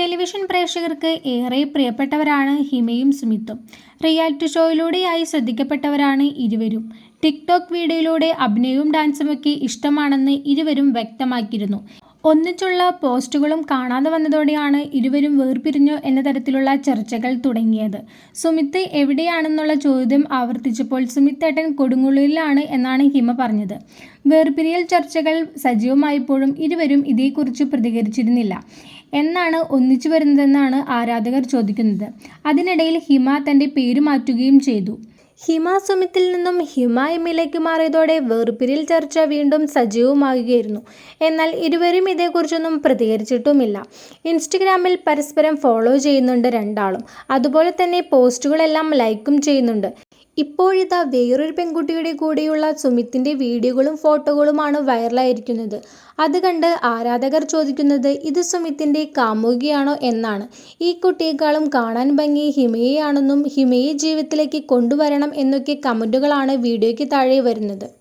Television പ്രേക്ഷകർക്ക് ഏറെ പ്രിയപ്പെട്ടവരാണ് ഹിമയും സ്മിത്തും. Reality ഷോയിലൂടെയായി ശ്രദ്ധിക്കപ്പെട്ടവരാണ് ഇരുവരും. ടിക്ടോക്ക് വീഡിയോയിലൂടെ അഭിനയവും ഡാൻസുമൊക്കെ ഇഷ്ടമാണെന്ന് ഇരുവരും വ്യക്തമാക്കിയിരുന്നു. ഒന്നിച്ചുള്ള പോസ്റ്റുകളും കാണാതെ വന്നതോടെയാണ് ഇരുവരും വേർപിരിഞ്ഞു എന്ന തരത്തിലുള്ള ചർച്ചകൾ തുടങ്ങിയത്. സുമിത്ത് എവിടെയാണെന്നുള്ള ചോദ്യം ആവർത്തിച്ചപ്പോൾ സുമിത്തേട്ടൻ കൊടുങ്ങുള്ളിലാണ് എന്നാണ് ഹിമ പറഞ്ഞത്. വേർപിരിയൽ ചർച്ചകൾ സജീവമായപ്പോഴും ഇരുവരും ഇതേക്കുറിച്ച് പ്രതികരിച്ചിരുന്നില്ല. എന്നാണ് ഒന്നിച്ചു വരുന്നതെന്നാണ് ആരാധകർ ചോദിക്കുന്നത്. അതിനിടയിൽ ഹിമ തന്റെ പേര് മാറ്റുകയും ചെയ്തു. ഹിമ സുമിത്തിൽ നിന്നും ഹിമ എമ്മിലേക്ക് മാറിയതോടെ വേർപിരിൽ ചർച്ച വീണ്ടും സജീവമാകുകയായിരുന്നു. എന്നാൽ ഇരുവരും ഇതേക്കുറിച്ചൊന്നും പ്രതികരിച്ചിട്ടുമില്ല. ഇൻസ്റ്റഗ്രാമിൽ പരസ്പരം ഫോളോ ചെയ്യുന്നുണ്ട് രണ്ടാളും. അതുപോലെ തന്നെ പോസ്റ്റുകളെല്ലാം ലൈക്കും ചെയ്യുന്നുണ്ട്. ഇപ്പോഴിതാ വേറൊരു പെൺകുട്ടിയുടെ കൂടെയുള്ള സുമിത്തിന്റെ വീഡിയോകളും ഫോട്ടോകളുമാണ് വൈറലായിരിക്കുന്നത്. അത് കണ്ട് ആരാധകർ ചോദിക്കുന്നത് ഇത് സുമിത്തിന്റെ കാമുകിയാണോ എന്നാണ്. ഈ കുട്ടിയെക്കാളും കാണാൻ ഭംഗി ഹിമയെയാണെന്നും ഹിമയെ ജീവിതത്തിലേക്ക് കൊണ്ടുവരണം എന്നൊക്കെ കമന്റുകളാണ് വീഡിയോയ്ക്ക് താഴെ വരുന്നത്.